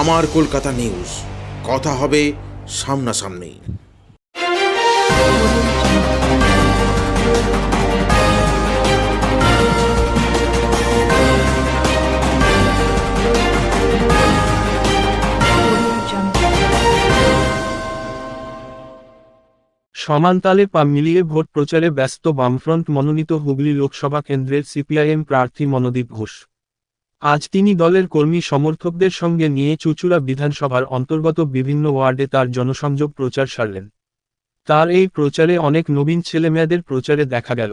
আমার কলকাতা নিউজ। কথা হবে সামনাসামনি। সমানতালে পা মিলিয়ে ভোট প্রচারে ব্যস্ত বামফ্রন্ট মনোনীত হুগলি লোকসভা কেন্দ্রের সিপিআইএম প্রার্থী মনোদীপ ঘোষ। আজ তিনি দলের কর্মী সমর্থকদের সঙ্গে নিয়ে চুচুড়া বিধানসভার অন্তর্গত বিভিন্ন ওয়ার্ডে তার জনসংযোগ প্রচার সারলেন। তার এই প্রচারে অনেক নবীন ছেলেমেয়েদের প্রচারে দেখা গেল।